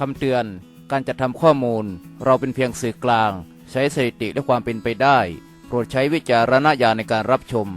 คำเตือน การจัดทำข้อมูล เราเป็นเพียงสื่อกลาง ใช้สถิติและความเป็นไปได้ โปรดใช้วิจารณญาณในการรับชม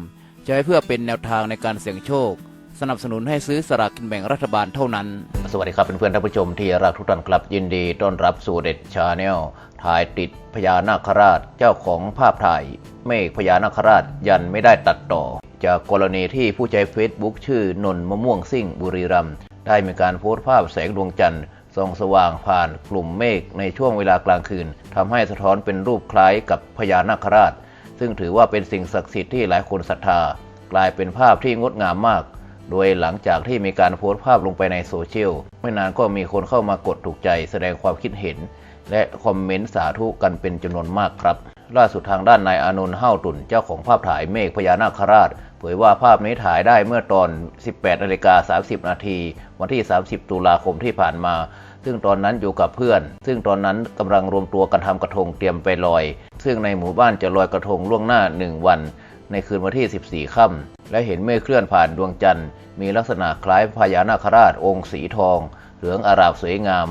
ใช้เพื่อเป็นแนวทางในการเสี่ยงโชค สนับสนุนให้ซื้อสลากกินแบ่งรัฐบาลเท่านั้น สวัสดีครับเพื่อนๆท่านผู้ชมที่รักทุกท่านครับยินดีต้อนรับสู่เด็ดชาแนลถ่ายติดพญานาคราชเจ้าของภาพถ่าย เมฆพญานาคราชยันไม่ได้ตัดต่อ จากกรณีที่ผู้ใช้เฟซบุ๊กชื่อนนมะม่วงซิ่งบุรีรัมย์ได้มีการโพสต์ภาพแสงดวงจันทร์ ส่องสว่างผ่านกลุ่มเมฆในช่วงเวลากลางคืนทำให้สะท้อนเป็นรูปคล้ายกับพญานาคราช ซึ่งถือว่าเป็นสิ่งศักดิ์สิทธิ์ที่หลายคนศรัทธากลายเป็นภาพที่งดงามมาก โดยหลังจากที่มีการโพสต์ภาพลงไปในโซเชียลไม่นานก็มีคนเข้ามากดถูกใจแสดงความคิดเห็น และคอมเมนต์สาธุกันเป็นจำนวนมากครับ ล่าสุดทางด้านนายอานนท์เฮ้าตุนเจ้าของภาพถ่ายเมฆพญานาคราช เผยว่าภาพนี้ถ่ายได้เมื่อตอน 18นาฬิกา30 นาทีวันที่ 30 ตุลาคมที่ผ่านมา ซึ่งตอนนั้นอยู่กับเพื่อน ซึ่งตอนนั้นกำลังรวมตัวกันทำกระทงเตรียมไปลอย ซึ่งในหมู่บ้านจะลอยกระทงล่วงหน้า 1 วัน ในคืนวันที่ 14 ค่ำและเห็นเมฆเคลื่อนผ่านดวงจันทร์ มีลักษณะคล้ายพญานาคราชองค์สีทอง เหลืองอารามสวยงาม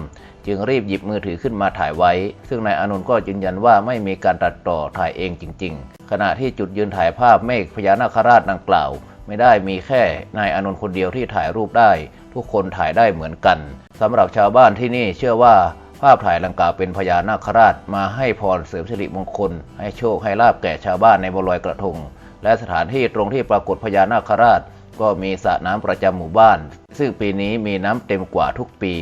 จึงรีบหยิบมือถือขึ้นมาถ่ายไว้ ซึ่งนายอานนท์ก็ยืนยันว่าไม่มีการตัดต่อถ่ายเองจริง ๆ ขณะที่จุดยืนถ่ายภาพเมฆพญานาคราชดังกล่าว ไม่ได้มีแค่นายอานนท์คนเดียวที่ถ่ายรูปได้ ทุกคนถ่ายได้เหมือนกันสำหรับชาวบ้านที่นี่เชื่อว่าภาพถ่ายดังกาเป็นพญานาคราชมาให้พรเสริมสิริมงคล ให้โชคให้ลาบแก่ชาวบ้านในบรลอยกระทง และสถานที่ตรงที่ปรากฏพญานาคราช ก็มีสระน้ำประจำหมู่บ้าน ซึ่งปีนี้มีน้ำเต็มกว่าทุกปี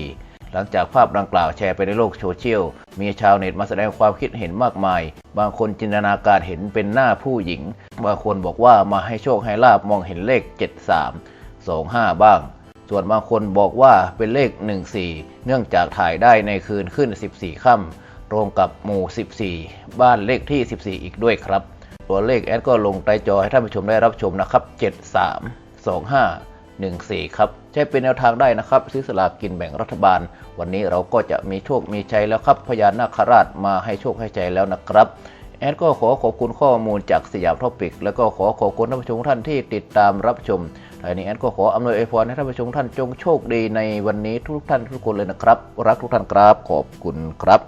หลังจากภาพดังกล่าวแชร์ไปในโลกโซเชียล มีชาวเน็ตมาแสดงความคิดเห็นมากมาย บางคนจินตนาการเห็นเป็นหน้าผู้หญิง บางคนบอกว่ามาให้โชคให้ลาบมองเห็นเลข 73 25 บ้าง ส่วนบางคนบอกว่าเป็นเลข 14 เนื่องจากถ่ายได้ในคืนขึ้น 14 ค่ำตรงกับหมู่ 14 บ้านเลขที่ 14 อีกด้วยครับ ตัวเลขแอดก็ลงใต้จอให้ท่านผู้ชมได้รับชมนะครับ 73 25 14 ครับ ใช้เป็นแนวทางได้นะครับ ซื้อสลากกินแบ่งรัฐบาล วันนี้เราก็จะมีโชคมีชัยแล้วครับพญานาคราชมาให้โชคให้ใจแล้วนะครับแอดก็ขอขอบคุณข้อมูลจากสยามท็อปิก แล้วก็ขอขอบคุณท่านผู้ชมท่านที่ติดตามรับชมท้ายนี้แอดก็ขออำนวยอวยพรให้ท่านผู้ชมท่านจงโชคดีในวันนี้ทุกท่านทุกคนเลยนะครับ รักทุกท่านครับขอบคุณครับ